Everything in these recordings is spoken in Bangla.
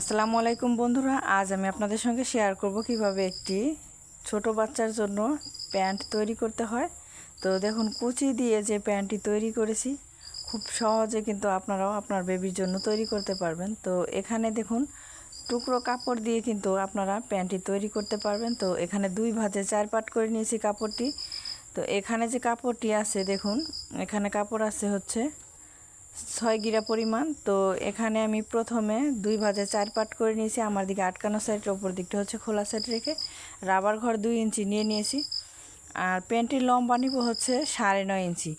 আসসালামু আলাইকুম বন্ধুরা, আজ আমি আপনাদের সঙ্গে শেয়ার করব কীভাবে একটি ছোট বাচ্চার জন্য প্যান্ট তৈরি করতে হয়। তো দেখুন, কুচি দিয়ে যে প্যান্টটি তৈরি করেছি, খুব সহজে কিন্তু আপনারাও আপনার বেবির জন্য তৈরি করতে পারবেন। তো এখানে দেখুন, টুকরো কাপড় দিয়ে কিন্তু আপনারা প্যান্টটি তৈরি করতে পারবেন। তো এখানে দুই ভাজে চার পাট করে নিয়েছি কাপড়টি। তো এখানে যে কাপড়টি আছে, দেখুন, এখানে কাপড় আছে হচ্ছে ছয় গিরা পরিমাণ। তো এখানে আমি প্রথমে দুই ভাজে চার পাট করে নিয়েছি। আমার দিকে আটকানো সাইডের ওপর দিকটা হচ্ছে খোলা সাইড রেখে রাবার ঘর দুই ইঞ্চি নিয়ে নিয়েছি। আর প্যান্টের লম্বা নিব হচ্ছে সাড়ে নয় ইঞ্চি।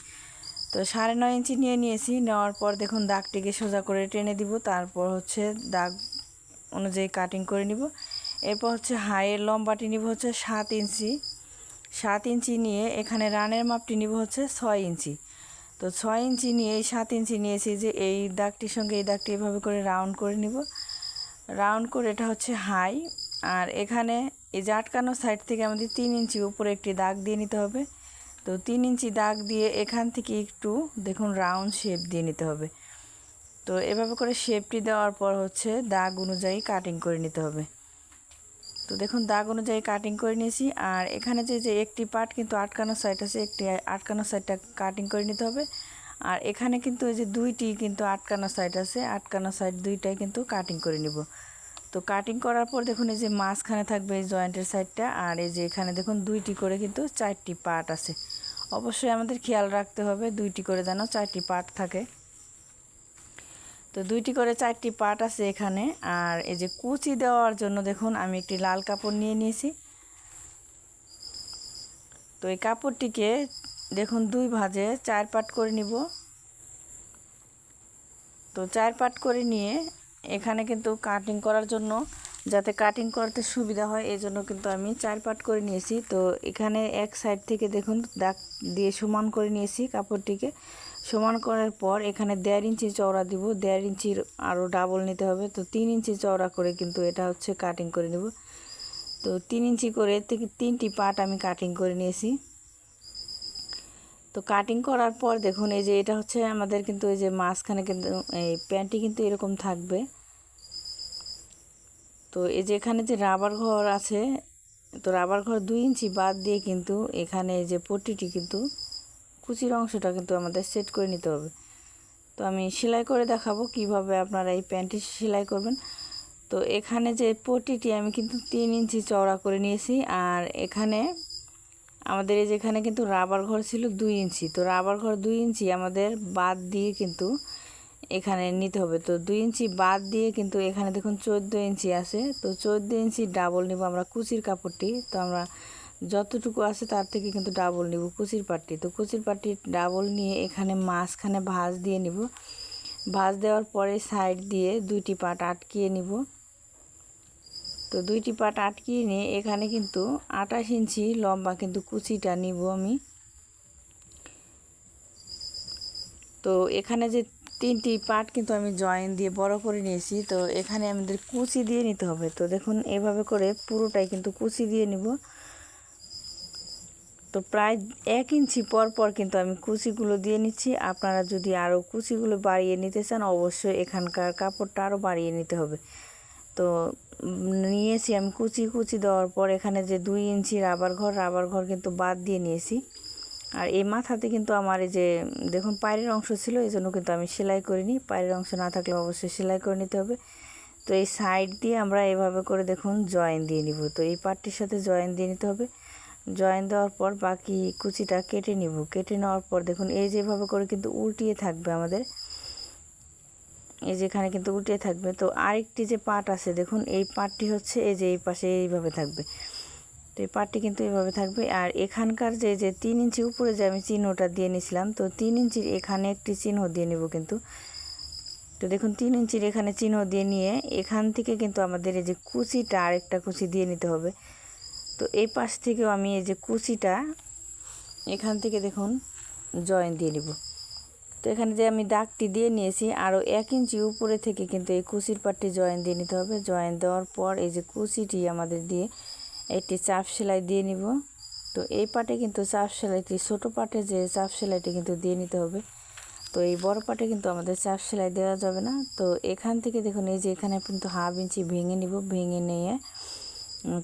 তো সাড়ে নয় ইঞ্চি নিয়ে নিয়েছি। নেওয়ার পর দেখুন দাগটিকে সোজা করে টেনে দিব। তারপর হচ্ছে দাগ অনুযায়ী কাটিং করে নিব। এরপর হচ্ছে হাইয়ের লম্বাটি নিব হচ্ছে সাত ইঞ্চি। সাত ইঞ্চি নিয়ে এখানে রানের মাপটি নিব হচ্ছে ছয় ইঞ্চি। তো ছয় ইঞ্চি নিয়ে, সাত ইঞ্চি নিয়েছি যে এই দাগটির সঙ্গে এই দাগটি এভাবে করে রাউন্ড করে নিব। রাউন্ড করে এটা হচ্ছে হাই। আর এখানে এই যে আটকানো সাইড থেকে আমাদের তিন ইঞ্চি উপরে একটি দাগ দিয়ে নিতে হবে। তো তিন ইঞ্চি দাগ দিয়ে এখান থেকে একটু দেখুন রাউন্ড শেপ দিয়ে নিতে হবে। তো এভাবে করে শেপটি দেওয়ার পর হচ্ছে দাগ অনুযায়ী কাটিং করে নিতে হবে। তো দেখুন, দাগ অনুযায়ী কাটিং করে নিয়েছি। আর এখানে যে যে একটি পার্ট কিন্তু আটকানো সাইড আছে, একটি আটকানো সাইডটা কাটিং করে নিতে হবে। আর এখানে কিন্তু এই যে দুইটি কিন্তু আটকানো সাইড আছে, আটকানো সাইড দুইটাই কিন্তু কাটিং করে নিব। তো কাটিং করার পর দেখুন, এই যে মাঝখানে থাকবে এই জয়েন্টের সাইডটা আর এই যে এখানে দেখুন, দুইটি করে কিন্তু চারটি পার্ট আছে। অবশ্যই আমাদের খেয়াল রাখতে হবে, দুইটি করে যেন চারটি পার্ট থাকে। তো দুইটি করে চারটি পার্ট আছে এখানে। আর এই যে কুচি দেওয়ার জন্য দেখুন আমি একটি লাল কাপড় নিয়ে নিয়েছি। তো এই কাপড়টিকে দেখুন দুই ভাজে চার পাট করে নিব। তো চার পাট করে নিয়ে এখানে কিন্তু কাটিং করার জন্য, যাতে কাটিং করতে সুবিধা হয়, এই জন্য কিন্তু আমি চার পাট করে নিয়েছি। তো এখানে এক সাইড থেকে দেখুন দাগ দিয়ে সমান করে নিয়েছি কাপড়টিকে। সমান করার পর এখানে দেড় ইঞ্চি চওড়া দিব। দেড় ইঞ্চির আরও ডাবল নিতে হবে। তো তিন ইঞ্চি চওড়া করে কিন্তু এটা হচ্ছে কাটিং করে নেব। তো তিন ইঞ্চি করে থেকে তিনটি পাট আমি কাটিং করে নিয়েছি। তো কাটিং করার পর দেখুন, এই যে এটা হচ্ছে আমাদের কিন্তু এই যে মাঝখানে কিন্তু এই প্যান্টটি কিন্তু এরকম থাকবে। তো এই যে এখানে যে রাবার ঘর আছে, তো রাবার ঘর দুই ইঞ্চি বাদ দিয়ে কিন্তু এখানে এই যে পট্টিটি কিন্তু কুচির অংশটা কিন্তু আমাদের সেট করে নিতে হবে। তো আমি সেলাই করে দেখাবো কীভাবে আপনারা এই প্যান্টটি সেলাই করবেন। তো এখানে যে পটিটি আমি কিন্তু তিন ইঞ্চি চওড়া করে নিয়েছি আর এখানে আমাদের এই যেখানে কিন্তু রাবার ঘর ছিল দুই ইঞ্চি। তো রাবার ঘর দুই ইঞ্চি আমাদের বাদ দিয়ে কিন্তু এখানে নিতে হবে। তো দুই ইঞ্চি বাদ দিয়ে কিন্তু এখানে দেখুন চোদ্দ ইঞ্চি আছে। তো চোদ্দ ইঞ্চি ডাবল নিব আমরা কুচির কাপড়টি। তো আমরা যতটুকু আছে তার থেকে কিন্তু ডাবল নিব কুচির পাটি তো কুচির পাটি ডাবল নিয়ে এখানে মাঝখানে ভাঁজ দিয়ে নিব। ভাঁজ দেওয়ার পরে সাইড দিয়ে দুইটি পাট আটকিয়ে নিব। তো দুইটি পাট আটকিয়ে নিয়ে এখানে কিন্তু আঠাশ ইঞ্চি লম্বা কিন্তু কুচিটা নিব আমি। তো এখানে যে তিনটি পাট কিন্তু আমি জয়েন দিয়ে বড় করে নিয়েছি। তো এখানে আমাদের কুচি দিয়ে নিতে হবে। তো দেখুন, এভাবে করে পুরোটাই কিন্তু কুচি দিয়ে নিব। তো প্রায় এক ইঞ্চি পর পর কিন্তু আমি কুচিগুলো দিয়ে নিচ্ছি। আপনারা যদি আরও কুচিগুলো বাড়িয়ে নিতে চান, অবশ্যই এখানকার কাপড়টা আরও বাড়িয়ে নিতে হবে। তো নিয়েছি আমি কুচি কুচি দেওয়ার পর এখানে যে দুই ইঞ্চি রাবার ঘর রাবার ঘর কিন্তু বাদ দিয়ে নিয়েছি। আর এই মাথাতে কিন্তু আমার এই যে, দেখুন পায়ের অংশ ছিল এই জন্য কিন্তু আমি সেলাই করিনি। পায়ের অংশ না থাকলে অবশ্যই সেলাই করে নিতে হবে। তো এই সাইড দিয়ে আমরা এভাবে করে দেখুন জয়েন দিয়ে নিব। তো এই পার্টটির সাথে জয়েন দিয়ে নিতে হবে। জয়েন দেওয়ার পর বাকি কুচিটা কেটে নিব। কেটে নেওয়ার পর দেখুন, এই যেভাবে করে কিন্তু উল্টিয়ে থাকবে আমাদের। এই যেখানে কিন্তু উল্টিয়ে থাকবে। তো আরেকটি যে পাট আছে, দেখুন, এই পাটটি হচ্ছে এই যে এই পাশে এইভাবে থাকবে। তো এই পাটটি কিন্তু এইভাবে থাকবে। আর এখানকার যে যে তিন ইঞ্চি উপরে যে আমি চিহ্নটা দিয়ে নিয়েছিলাম তো তিন ইঞ্চির এখানে একটি চিহ্ন দিয়ে নিব কিন্তু। তো দেখুন, তিন ইঞ্চির এখানে চিহ্ন দিয়ে নিয়ে এখান থেকে কিন্তু আমাদের এই যে কুচিটা আরেকটা কুচি দিয়ে নিতে হবে। তো এই পাশ থেকেও আমি এই যে কুচিটা এখান থেকে দেখুন জয়েন দিয়ে নিব। তো এখানে যে আমি দাগটি দিয়ে নিয়েছি আরও এক ইঞ্চি উপরে থেকে কিন্তু এই কুচির পাটটি জয়েন দিয়ে নিতে হবে। জয়েন দেওয়ার পর এই যে কুচিটি আমাদের দিয়ে একটি চাপ সেলাই দিয়ে নিব। তো এই পাটে কিন্তু চাপ সেলাইটি, ছোটো পাটে যে চাপ সেলাইটি কিন্তু দিয়ে নিতে হবে। তো এই বড় পাটে কিন্তু আমাদের চাপ সেলাই দেওয়া যাবে না। তো এখান থেকে দেখুন এই যে এখানে কিন্তু হাফ ইঞ্চি ভেঙে নিব। ভেঙে নিয়ে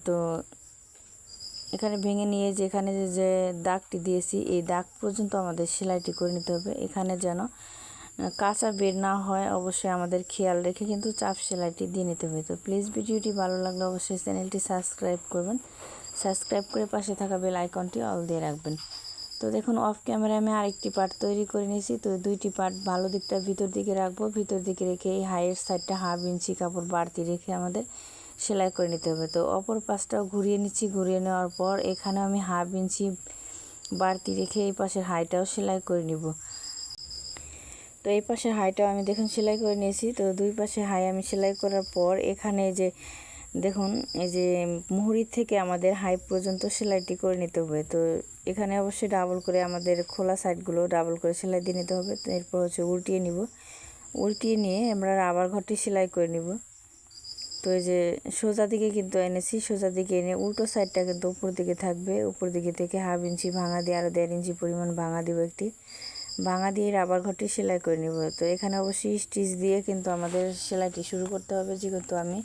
তো এখানে ভেঙে নিয়ে যে এখানে যে- দাগটি দিয়েছি, এই দাগ পর্যন্ত আমাদের সেলাইটি করে নিতে হবে। এখানে যেন কাঁচা বের না হয়, অবশ্যই আমাদের খেয়াল রেখে কিন্তু চাপ সেলাইটি দিয়ে নিতে হবে। তো প্লিজ ভিডিওটি ভালো লাগলে অবশ্যই চ্যানেলটি সাবস্ক্রাইব করবেন। সাবস্ক্রাইব করে পাশে থাকা বেল আইকনটি অল দিয়ে রাখবেন। তো দেখুন অফ ক্যামেরায় আমি আরেকটি পার্ট তৈরি করে নিয়েছি। তো দুইটি পার্ট ভালো দিকটা ভিতর দিকে রাখব। ভিতর দিকে রেখে এই হাইয়ের সাইডটা হাফ ইঞ্চি কাপড় বাড়তি রেখে আমাদের সেলাই করে নিতে হবে। তো অপর পাশটাও ঘুরিয়ে নিচ্ছি। ঘুরিয়ে নেওয়ার পর এখানে আমি হাফ ইঞ্চি বাড়তি রেখে এই পাশের হাইটাও সেলাই করে নিব। তো এই পাশের হাইটাও আমি দেখুন সেলাই করে নিয়েছি। তো দুই পাশে হাই আমি সেলাই করার পর এখানে যে দেখুন, এই যে মুহুরির থেকে আমাদের হাই পর্যন্ত সেলাইটি করে নিতে হবে। তো এখানে অবশ্যই ডাবল করে আমাদের খোলা সাইডগুলো ডাবল করে সেলাই দিয়ে নিতে হবে। তো এরপর হচ্ছে উল্টিয়ে নিব। উল্টিয়ে নিয়ে আমরা রাবার ঘরটি সেলাই করে নিব। তো এই যে সোজা দিকে কিন্তু এনেছি, সোজা দিকে এনে উল্টো সাইডটা কিন্তু উপর দিকে থাকবে। উপর দিকে থেকে হাফ ইঞ্চি ভাঙা দিয়ে আরও দেড় ইঞ্চি পরিমাণ ভাঙা দিব একটি। ভাঙা দিয়ে রাবার ঘরটি সেলাই করে নিব। তো এখানে অবশ্যই স্টিচ দিয়ে কিন্তু আমাদের সেলাইটি শুরু করতে হবে। যেহেতু আমি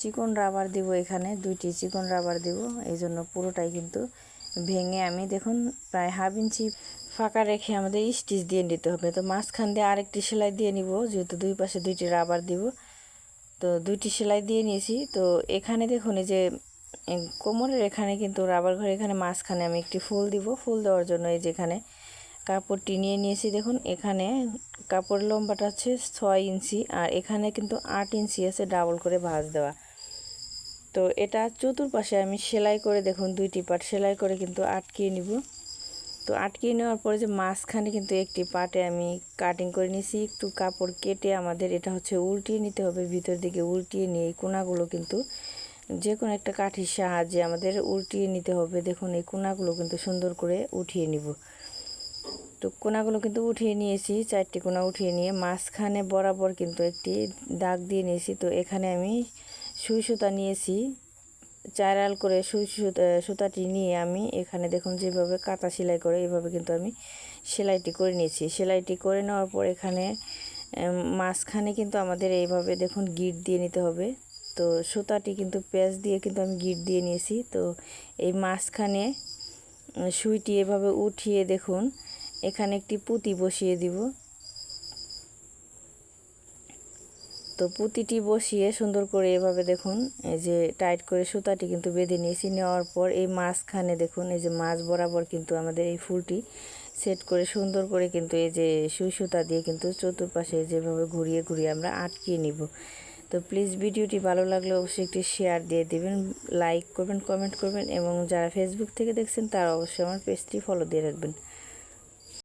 চিকন রাবার দিব এখানে, দুইটি চিকন রাবার দিব, এই জন্য পুরোটাই কিন্তু ভেঙে আমি দেখুন প্রায় হাফ ইঞ্চি ফাঁকা রেখে আমাদের স্টিচ দিয়ে নিতে হবে। তো মাঝখান দিয়ে আরেকটি সেলাই দিয়ে নিব, যেহেতু দুই পাশে দুইটি রাবার দিব। তো দুইটি সেলাই দিয়ে নিয়েছি। তো এখানে দেখুন এই যে কোমরের এখানে কিন্তু রাবার ঘর এখানে মাঝখানে আমি একটি ফুল দিব। ফুল দেওয়ার জন্য এই যে এখানে কাপড়টি নিয়ে নিয়েছি। দেখুন, এখানে কাপড় লম্বাটা হচ্ছে ছয় ইঞ্চি আর এখানে কিন্তু আট ইঞ্চি আছে ডাবল করে ভাঁজ দেওয়া। তো এটা চতুর্পাশে আমি সেলাই করে দেখুন দুইটি পাট সেলাই করে কিন্তু আটকিয়ে নিব। তো আটকিয়ে নেওয়ার পরে যে মাঝখানে কিন্তু একটি পাটে আমি কাটিং করে নিয়েছি। একটু কাপড় কেটে আমাদের এটা হচ্ছে উল্টিয়ে নিতে হবে, ভিতর দিকে উল্টিয়ে নিয়ে এই কোনাগুলো কিন্তু যে কোনো একটা কাঠির সাহায্যে আমাদের উল্টিয়ে নিতে হবে। দেখুন, এই কোনাগুলো কিন্তু সুন্দর করে উঠিয়ে নিব। তো কোনাগুলো কিন্তু উঠিয়ে নিয়েছি, চারটি কোনা উঠিয়ে নিয়ে মাঝখানে বরাবর কিন্তু একটি দাগ দিয়ে নিয়েছি। তো এখানে আমি সুই সুতা নিয়েছি। চার আল করে সুতাটি নিয়ে আমি এখানে দেখুন যেভাবে কাঁথা সেলাই করে এইভাবে কিন্তু আমি সেলাইটি করে নিয়েছি। সেলাইটি করে নেওয়ার পর এখানে মাঝখানে কিন্তু আমাদের এইভাবে দেখুন গিট দিয়ে নিতে হবে। তো সুতাটি কিন্তু পেঁচ দিয়ে কিন্তু আমি গিট দিয়ে নিয়েছি। তো এই মাঝখানে সুইটি এভাবে উঠিয়ে দেখুন, এখানে একটি পুঁতি বসিয়ে দিব। তো পুঁতিটি বসিয়ে সুন্দর করে এভাবে দেখুন, এই যে টাইট করে সুতাটি কিন্তু বেঁধে নিয়েছি। নেওয়ার পর এই মাঝখানে দেখুন, এই যে মাছ বরাবর কিন্তু আমাদের এই ফুলটি সেট করে সুন্দর করে কিন্তু এই যে সুই সুতা দিয়ে কিন্তু চতুর্পাশে যেভাবে ঘুরিয়ে ঘুরিয়ে আমরা আটকিয়ে নিব। তো প্লিজ ভিডিওটি ভালো লাগলে অবশ্যই একটি শেয়ার দিয়ে দেবেন, লাইক করবেন, কমেন্ট করবেন এবং যারা ফেসবুক থেকে দেখছেন তারা অবশ্যই আমার পেজটি ফলো দিয়ে রাখবেন।